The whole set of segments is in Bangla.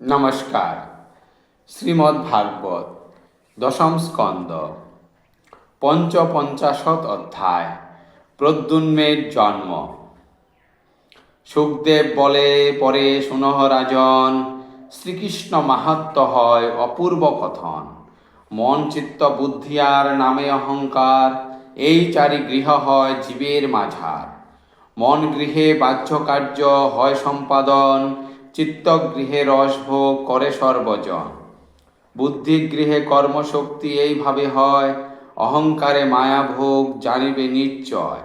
নমস্কার। শ্রীমদ্ ভাগবত দশম স্কন্দ, পঞ্চপঞ্চাশত অধ্যায়, প্রদ্যুন্মের জন্ম। সুখদেব বলে, পরে সুনহ রাজন, শ্রীকৃষ্ণ মাহাত্ম হয় অপূর্ব কথন। মন, চিত্ত, বুদ্ধি আর নামে অহংকার, এই চারি গৃহ হয় জীবের মাঝার। মন গৃহে বাহ্য কার্য হয় সম্পাদন চিত্ত গৃহে রসভোগ করে সর্বজন বুদ্ধি গৃহে কর্মশক্তি এইভাবে হয়, অহংকারে মায়াভোগ জানিবে নিশ্চয়।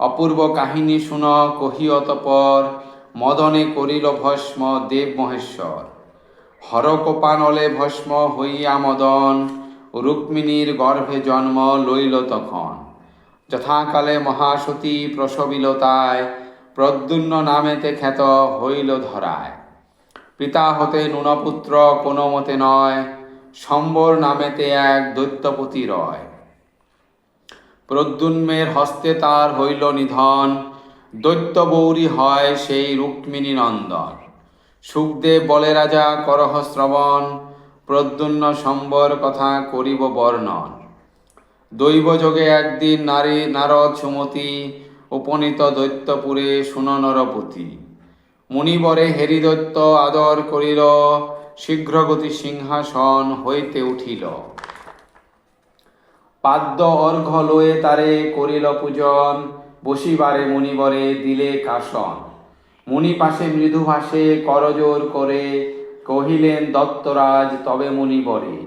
অপূর্ব কাহিনী শুন, কহি অতপর, মদনে করিল ভস্ম দেব মহেশ্বর। হরকোপানলে ভস্ম হইয়া মদন, রুক্মিণীর গর্ভে জন্ম লইল তখন। যথাকালে মহাসতী প্রসবিল প্রদ্যুন্ন নামেতে খ্যাত হইল ধরায়। পিতা হতে নুনপুত্র, কোনো মতে নয়, সম্বর নামেতে এক দৈত্যপতি রয়। প্রদ্যুন্মের হস্তে তার হইল নিধন দৈত্য বৌরী হয় সেই রুক্মিণী নন্দন। সুখদেব বলে, রাজা, করহ শ্রবণ প্রদ্যুন্ন সম্বর কথা করিব বর্ণন। দৈবযোগে একদিন নারী নারদ সুমতি উপনীত দৈত্যপুরে সুননরপতি মুনিবরে হেরিদৈত্য আদর করিল, শীঘ্রগতি সিংহাসন হইতে উঠিল। পাদ্য অর্ঘ লয়ে তারে করিল পূজন, বসিবারে মুনিবরে দিলে কাসন। মুনি পাশে মৃদু ভাষে করজোর করে কহিলেন, দত্তরাজ, তবে মুনিবরে।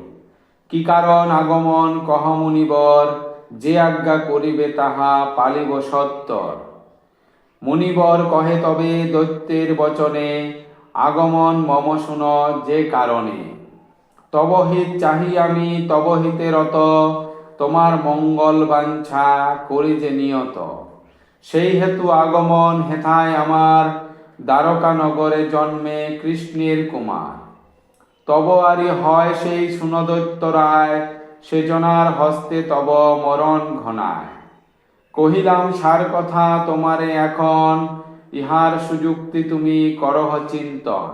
কি কারণ আগমন কহ মুনিবর? যে আজ্ঞা করিবে তাহা পালিব সত্তর। মুনিবর কহে, তবে দৈত্যের বচনে আগমন মম শুন যে কারণে। তব হিত চাহি আমি, তব হিতে রত, তোমার মঙ্গল বাঞ্ছা করি যে নিয়ত। সেই হেতু আগমন হেথায় আমার, দ্বারকা নগরে জন্মে কৃষ্ণের কুমার। তব আরি হয় সেই সুনদৈত্য রায় সেজনার হস্তে তব মরণ ঘনায়। কহিলাম, সার কথা তোমারে এখন, ইহার সুযুক্তি তুমি করহ চিন্তন।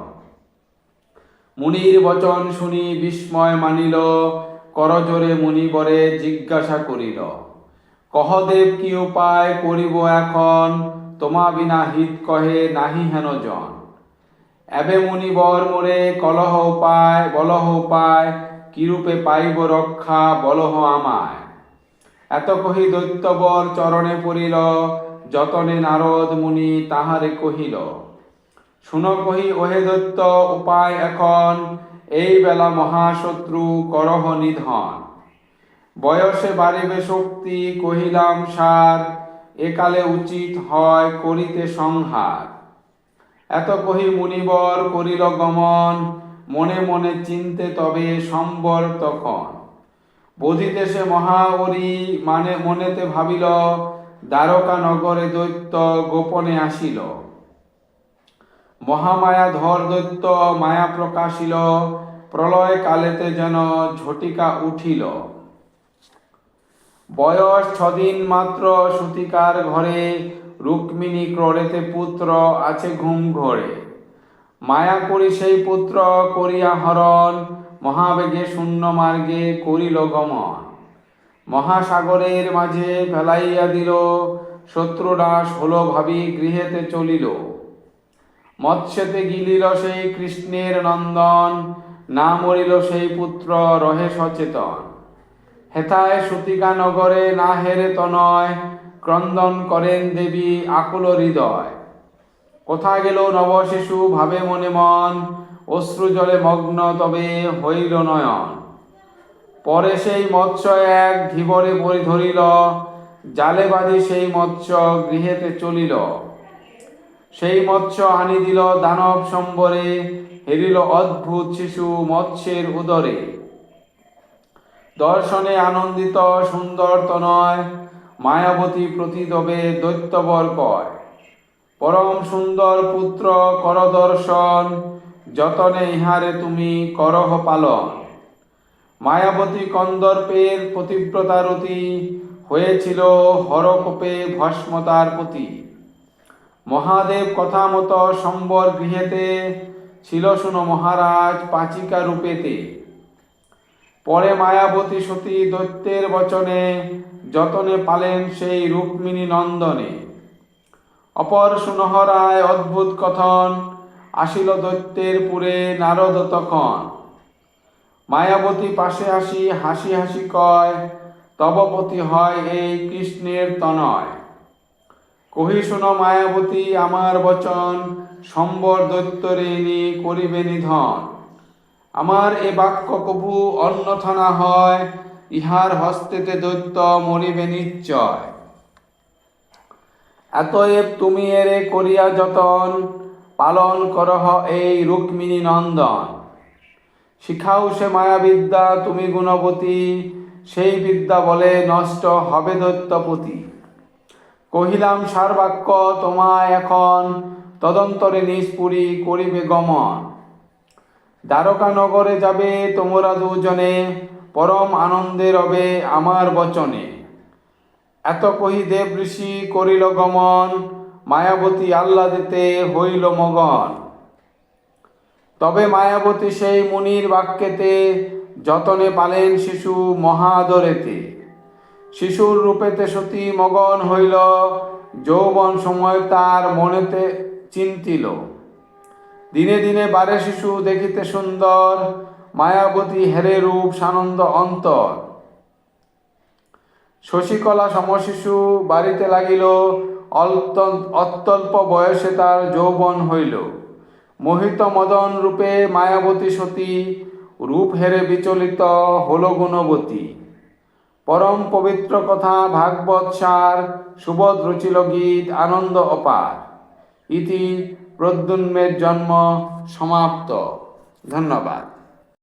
মুনির বচন শুনি বিস্ময় মানিল করজোরে মুনিবরে জিজ্ঞাসা করিল কহদেব কি উপায় করিব এখন, তোমা বিনা হিত কহে নাহি হেন জন। এবে মুনিবর মোরে কলহ উপায়, বলহ উপায় কিরূপে পাইব রক্ষা বলহ আমায়? এত কহি দৈত্যবর চরণে পড়িল, যতনে নারদ মুনি তাহারে কহিল, শুন কহি ওহে দৈত্য, উপায় এখন, এই বেলা মহাশত্রু করহ নিধন। বয়সে বাড়িবে শক্তি, কহিলাম সার একালে উচিত হয় করিতে সংহার। এত কহি মুনিবর করিল গমন মনে মনে চিনতে তবে সম্বর তখন। বোধিতে সে মহাবরী মানে মনেতে ভাবিল দ্বারকা নগরে দৈত্য গোপনে আসিল। মহামায়া ধর দৈত্য মায়া প্রকাশিল, প্রলয় কালেতে যেন ঝটিকা উঠিল। বয়স ছদিন মাত্র সুতিকার ঘরে, রুক্মিণী ক্রোড়েতে পুত্র আছে ঘুম ঘরে। মায়া করি সেই পুত্র করিয়া হরণ, মহাবেগে শূন্য মার্গে করিল গমন। মহাসাগরের মাঝে ফেলাইয়া দিল, শত্রুনাশ হলো ভাবি গৃহেতে চলিল। মৎস্যতে গিলিল সেই কৃষ্ণের নন্দন, না মরিল সেই পুত্র রহে সচেতন। হেথায় সুতিকা নগরে না হেরে তনয়, ক্রন্দন করেন দেবী আকুল হৃদয়। কোথা গেল নবশিশু? ভাবে মনে মন। অশ্রু জলে মগ্ন, তবে হইল নয়ন। পরে সেই মৎস্য এক ধীবরে পরি ধরিল। জালে বাঁধি সেই মৎস্য গৃহেতে চলিল। সেই মৎস্য আনি দিল দানব সম্বরে, হেরিল অদ্ভুত শিশু মৎস্যের উদরে। দর্শনে আনন্দিত সুন্দর তনয়, মায়াবতী প্রতিদবে দৈত্যবর কয়। পরম সুন্দর পুত্র কর দর্শন যতনে ইহারে তুমি করহ পালন। মায়াবতী কন্দর্পের পতিব্রতারতি হয়েছিল হরকোপে ভস্মতার প্রতি। মহাদেব কথা মতো সম্বর গৃহেতে ছিল শুনো মহারাজ পাচিকা রূপেতে। পরে মায়াবতী সতী দৈত্যের বচনে যতনে পালেন সেই রুক্মিণী নন্দনে। অপর সুনহরায় অদ্ভুত কথন, আসিল দৈত্যের পুরে নারদ তখন। মায়াবতী পাশে আসি, হাসি হাসি কয় তবপতি হয় এই কৃষ্ণের তনয়। কহি, শুন মায়াবতী, আমার বচন সম্বর দৈত্যরে নি করিবে নিধন। আমার এ বাক্য কভু অন্যথা না হয়, ইহার হস্তেতে দৈত্য মরিবে নিশ্চয়। এতএব তুমি এরে করিয়া যতন পালন করহ এই রুক্মিণী নন্দন। শিখাও সে মায়াবিদ্যা, তুমি গুণবতী, সেই বিদ্যা বলে নষ্ট হবে দৈত্যপতি। কহিলাম, সারবাক্য, তোমায় এখন তদন্তরে নিষ্পুরি করিবে গমন। দ্বারকা নগরে যাবে তোমরা দুজনে, পরম আনন্দে রবে আমার বচনে। এত কহি দেব ঋষি করিল গমন, মায়াবতী আহ্লাদিতে হইল মগন। তবে মায়াবতী সেই মুনির বাক্যেতে, যতনে পালেন শিশু মহাদরেতে। শিশুর রূপেতে সতী মগন হইল, যৌবন সময় তার মনেতে চিন্তিল। দিনে দিনে বারে শিশু দেখিতে সুন্দর, মায়াবতী হেরে রূপ সানন্দ অন্তর। শশীকলা সমশিশু বাড়িতে লাগিল অত্যল্প বয়সে তার যৌবন হইল। মোহিত মদন রূপে মায়াবতী সতী, রূপ হেরে বিচলিত হল গুণবতী। পরম পবিত্র কথা ভাগবত সার, সুবোধ রুচিল গীত, আনন্দ অপার। ইতি প্রদ্যুন্মের জন্ম সমাপ্ত। ধন্যবাদ।